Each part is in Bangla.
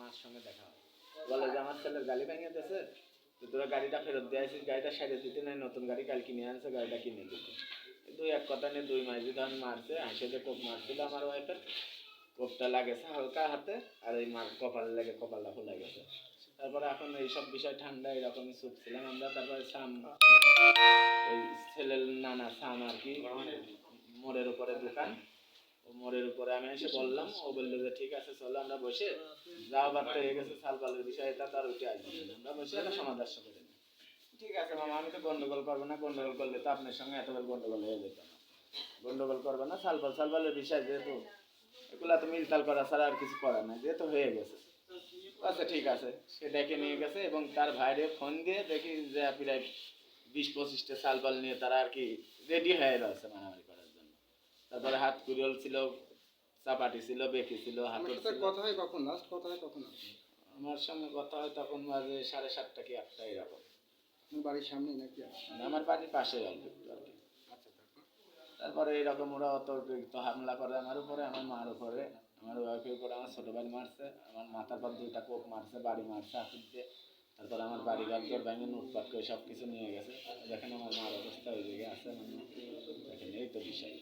মার সঙ্গে দেখা বলে যে আমার ছেলের গাড়ি ভেঙে দিয়েছে তোরা গাড়িটা ফেরত দিয়ে আসিস, গাড়িটা সাইডে দিতে নাই নতুন গাড়ি কাল কিনে আনছে, গাড়িটা কিনে দিতে। দুই এক কথা নিয়ে দুই মাইজি ধান মারছে যে কোপ মারছিল আমার ওয়াইফের কোপটা লাগেছে হালকা হাতে, আর এই মার কপালে লেগে কপালটা ফুলে গেছে। তারপরে এখন এইসব বিষয় ঠান্ডা এরকমই চুপ ছিলাম আমরা। তারপরে সাম, ওই ছেলের নানা সাম আর কি, মোড়ের উপরে দোকান। মোড়ের উপরে আমি এসে বললাম, ও বলল যে ঠিক আছে, চলো আমরা বসে যা বার্তা হয়ে গেছে সালপালের বিষয়, এটা তার উঠে আসবে আমরা বসে একটা সমাধান করে ঠিক আছে মামা আমি তো গন্ডগোল করব না গন্ডগোল করলে তো আপনার সঙ্গে এত বড় গন্ডগোল হয়ে যেত না। গন্ডগোল করবে না সালপাল সালপালের বিষয় যেহেতু এগুলা তো মিলতাল করা ছাড়া আর কিছু করার নাই যেহেতু হয়ে গেছে। আচ্ছা ঠিক আছে সে ডেকে নিয়ে গেছে এবং তার ভাইরে ফোন দিয়ে দেখি যে প্রায় বিশ পঁচিশটা সালপাল নিয়ে তারা আর কি রেডি হয়ে রয়েছে মারামারি করার জন্য। তারপরে হাত কুড়িয়াল ছিল চাপাটি ছিল বেকি ছিল হাত কথা হয় কখন? লাস্ট কথা হয় কখন? আমার সঙ্গে কথা হয় তখন বাজে সাড়ে সাতটা কি আটটা এরকম। বাড়ির সামনে নাকি আমার বাড়ির পাশে আর তারপরে এরকম ওরা অত তো হামলা করে আমার উপরে, আমার মার উপরে, আমার ওয়াইফের উপরে, আমার ছোট ভাই মারছে, আমার মাথার পর দুইটা কোপ মারছে, বাড়ি মারছে দিয়ে তারপর আমার বাড়ি ঘর ভেঙে লুটপাট করে সব কিছু নিয়ে গেছে। দেখেন আমার মার অবস্থা ওই জায়গায় আছে মানে দেখেন এই তো বিষয়।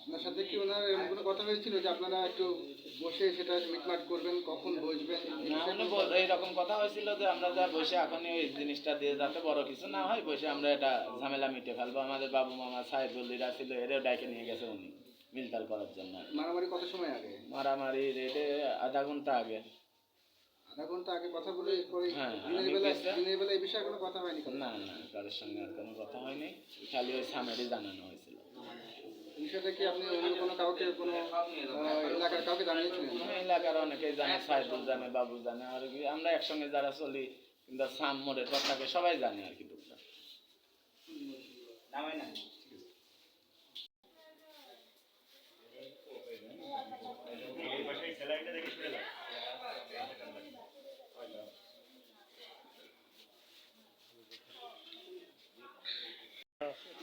আপনার সাথে কি ওনার এরকম কোনো কথা হয়েছিল যে আপনারা একটু বসে সেটা মিটমাট করবেন কখন বসবেন? না মানে এইরকম কথা হয়েছিল যে আমরা যা বসে এখনই ওই জিনিসটা দিয়ে যাতে বড় কিছু না হয় বসে আমরা এটা ঝামেলা মিটে ফেলব। আমাদের বাবু মামা সাহেব সাহেবুল্লিরা ছিল এরেও ডাইকে নিয়ে গেছে উনি মিলতাল করার জন্য। মারামারি কত সময় আগে? মারামারি রেটে আধা ঘণ্টা আগে। আধা ঘণ্টা আগে কথা বলে পরে হ্যাঁ, দিনের বেলা দিনের বেলা এই বিষয়ে কোনো কথা হয়নি না না কারোর সঙ্গে আর কোনো কথা হয়নি। খালি ওই সামেরই জানানো হয়েছিল। বিষয়টা কি আপনি অন্য কোনো কাউকে কোনো এলাকার কাউকে জানিয়েছিলেন? আমি এলাকার অনেকেই জানে সাইদুল জানে বাবু জানে আর কি। আমরা একসঙ্গে যারা চলি কিন্তু সাম মোড়ের পর থাকে সবাই জানে আর কি।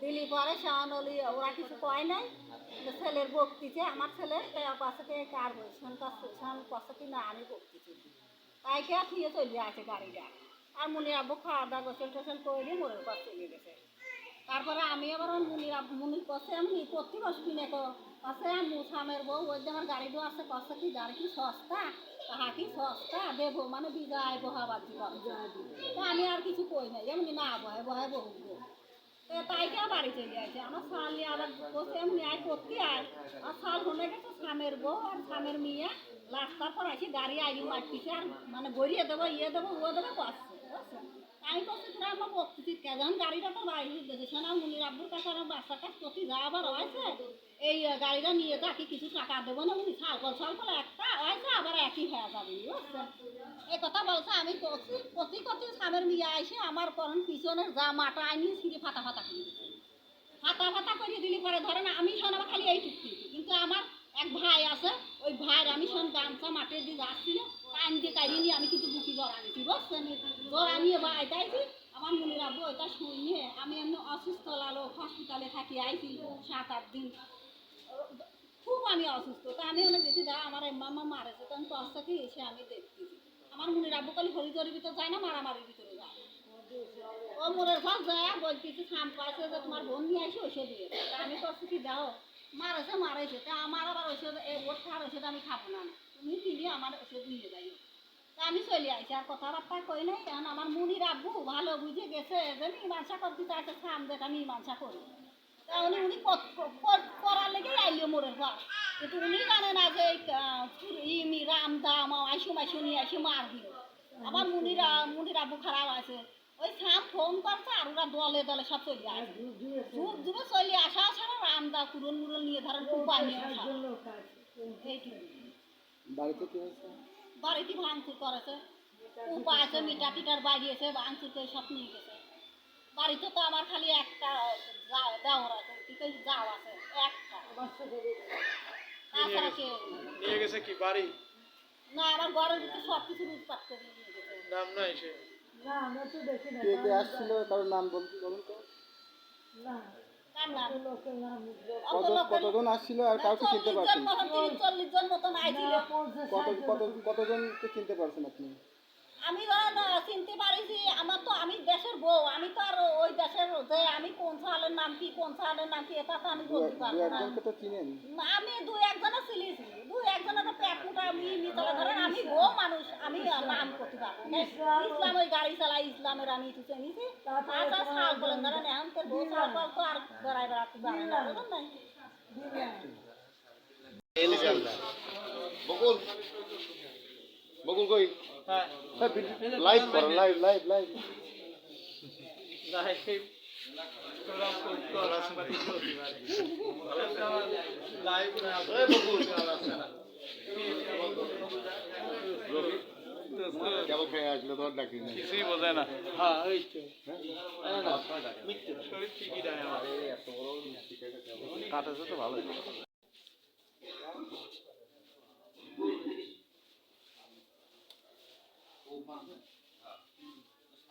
দিলি পরে শাওন অলি ওরা কিছু কয় নাই। তো ছেলের বকতিছে আমার ছেলে পাশে কার বলছেন শান পাশে না, আমি বকতিছি তাই কে থিয়ে চলে আছে গাড়িটা আর মুনি আব্বু খাওয়া দাওয়া গোসল টোসল করে মোড়ের পাশ চলে গেছে। তারপরে আমি আবার ওই মুনির আব- মুনির কষে আমি করতে বসবি না কো কষে মুসামের বউ, ওই যে আমার গাড়ি দোয়া আছে কষে কি গাড়ি কি সস্তা, তাহা কি সস্তা দেবো মানে বিদায় করে। তো আমি আর কিছু কই নাই এমনি না বহে বহে বহু তো তাই কে বাড়ি চলে আসে আমার শাল আবার বসে আয় আর শাল হয়ে গেছে স্বামের বউ আর স্বামের মেয়ে। রাস্তার পর আসি গাড়ি আগে মারতেছে আর মানে গড়িয়ে দেবো ইয়ে দেবো, ও দেবো বুঝছেন আমি করছি তোরা আমার বকতেছি কেজন গাড়িটা তো বাইরে দেখেছে না মুনির আব্বুর কাছে আমার বাচ্চার কাছে প্রতি যা আবার হয়েছে। এই গাড়িটা নিয়ে যাকে কিছু টাকা দেবো না উনি সালকল সালকল একটা হয়েছে, আবার একই হয়ে যাবে এই কথা বলছে, আমি করছি প্রতি প্রতি সামের মিয়া এসে আমার পরন পিছনের যা মাটা আইনি ছিঁড়ে ফাটা ফাটা করে দিছে। ফাটা ফাটা করে দিলি পরে ধরেন আমি শোন, আমার খালি এই টুকটি কিন্তু আমার এক ভাই আছে, ওই ভাইয়ের আমি শোন, গামছা মাঠের দিয়ে যাচ্ছিল টাইম কাড়িয়ে নিয়ে আমি কিন্তু বুকি জ্বর আনিছি বুঝছেন জ্বর আনিয়ে বাড়ি যাইছি আমার মনে রাখব ওইটা শুনিয়ে আমি এমনি অসুস্থ লালো হসপিটালে থাকি, আইছি সাত আট দিন। খুব আমি অসুস্থ, তা আমি অনেক গেছি দা আমার মামা মারেছে তখন কষ্ট কি এসে আমি দেখতেছি। আমার মনে রাখব কালি হরিদরের ভিতরে যায় না, মারামারির ভিতরে যায়। ও মোরের ঘর যায় বলতেছি খাম পাইছে যে তোমার বোন নিয়ে আসে ওষুধ দিয়ে আমি করছি কি দাও মারেছে মারেছে তা আমার আবার ওষুধ ওর খাওয়ার ওষুধ আমি খাব না। তুমি কিনে আমার ওষুধ নিয়ে যাই। তা আমি চলে আইছি আর কথাবার্তা কই নাই কারণ আমার মুনির আব্বু ভালো বুঝে গেছে যে মীমাংসা করতে চাইছে খাম যেটা মীমাংসা করি। তা উনি উনি করার লেগে আইলো মোড়ের পর কিন্তু উনি জানে না যে এই, আহ, ই মি রাম দাম আইসু মাইসু নিয়ে এসে মার দিল। আমার মুনিরা মুনির আবু খারাপ আছে। ওই সাম ফোন করছে আর ওরা দলে দলে সব চলে আসে। যুগ যুগে চলে আসা ছাড়া রাম দা কুরন মুরন নিয়ে ধরেন কুপা নিয়ে আসা। এইটুকু বাড়িতে কি হয়েছে? বাড়িতে ভাঙচুর করেছে কুপা আছে। মিটার টিটার বাড়িয়েছে ভাঙচুর করে সব নিয়ে গেছে। বাড়িতে তো আমার খালি একটা দেওর আছে কি কই যাও আছে একটা। তাছাড়া কেউ নিয়ে গেছে কি বাড়ি? না আমার ঘরের ভিতরে সব কিছু লুটপাট করে নিয়ে গেছে। নাম নাই সে? কে কে আসছিল কারোর নাম বলতে বলুন তো। কার কতজন আসছিল আর কাউকে চিনতে চল্লিশ পারছেন? চল্লিশ জন মতন আইছিল। কত কত কতজনকে চিনতে পারছেন আপনি? আমি চিনতে পারিছি। আমার তো আমি দেশের বউ আমি তো আর ওই দেশের যে আমি কোন সালের নাম কি কোন সালের নাম কি এটা তো আমি দু বলতে দু পারব না। আমি দুই একজনে তো পেট আমি নিতলে ধরেন আমি বউ মানুষ আমি নাম করতে পারব ইসলাম। ওই গাড়ি চালাই ইসলামের আমি একটু চিনিছি। সাল বলেন ধরেন এখন তোর বউ সাল পাল তো আর বেড়াই বেড়াতে পারে না বুঝলেন নাই? বকুল। বকুল কই? হ্যাঁ। Live live live live live কিছুই বোঝে না হ্যাঁ ওই তো শরীর ঠিকই কাটাছে তো